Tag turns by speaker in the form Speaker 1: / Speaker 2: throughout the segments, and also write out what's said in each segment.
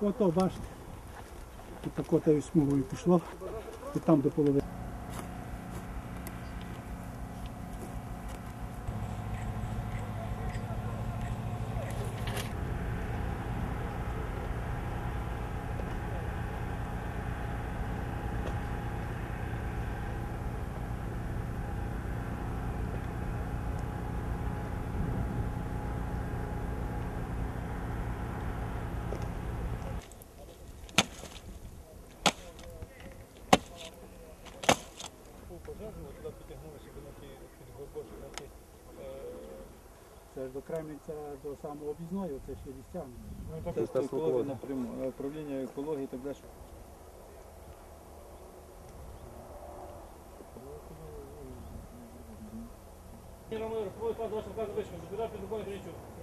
Speaker 1: Ото, бачите, тут тако тою смугою пішло, і там до половини. Це ж до Кремінця до самого об'їзної, це ще лістями.
Speaker 2: Ну,
Speaker 3: Це Стас
Speaker 2: екологія напряму, е, управління екології і так далі.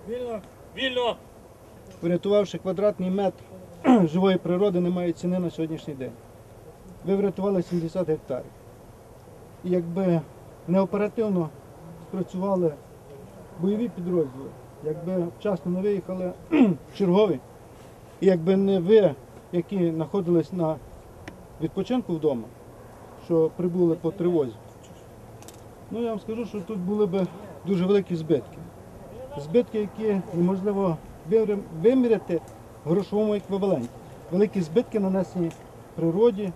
Speaker 4: Вільно. Вільно.
Speaker 3: Врятувавши квадратний метр живої природи, немає ціни на сьогоднішній день. Ви врятували 70 гектарів. Якби не оперативно спрацювали бойові підрозділи, якби вчасно не виїхали чергові, і якби не ви, які знаходились на відпочинку вдома, що прибули по тривозі, ну я вам скажу, що тут були б дуже великі збитки. Збитки, які неможливо виміряти в грошовому еквіваленті. Великі збитки нанесені природі,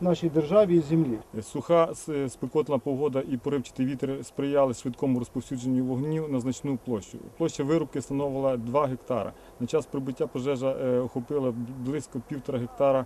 Speaker 3: нашій державі і землі.
Speaker 5: Суха с- спекотна погода і поривчатий вітер сприяли швидкому розповсюдженню вогню на значну площу. Площа вирубки становила 2 гектара. На час прибуття пожежа е, охопила близько півтора гектара е,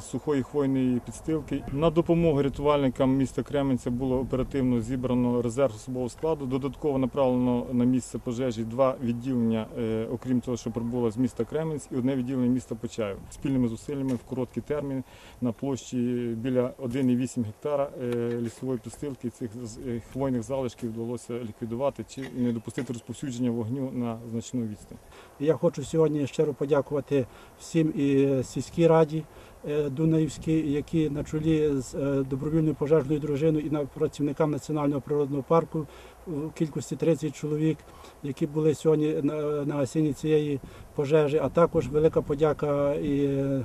Speaker 5: сухої хвойної підстилки. На допомогу рятувальникам міста Кременця було оперативно зібрано резерв особового складу. Додатково направлено на місце пожежі два відділення, е, окрім того, що прибуло з міста Кременць, і одне відділення міста Почаїв. Спільними зусиллями в короткий термін на площі біля 1,8 гектара е, лісової підстилки цих е, хвойних залишків вдалося ліквідувати чи не допустити розповсюдження вогню на значну відстань.
Speaker 1: Я хочу сьогодні щиро подякувати всім і сільській раді е, Дунаївській, які на чолі з е, добровільною пожежною дружиною і працівникам національного природного парку в кількості 30 чоловік, які були сьогодні на, гасінні цієї пожежі. А також велика подяка і е,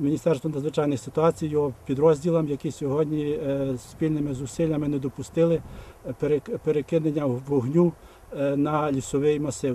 Speaker 1: Міністерству надзвичайних ситуацій, його підрозділам, які сьогодні спільними зусиллями не допустили перек- перекидання вогню на лісовий масив.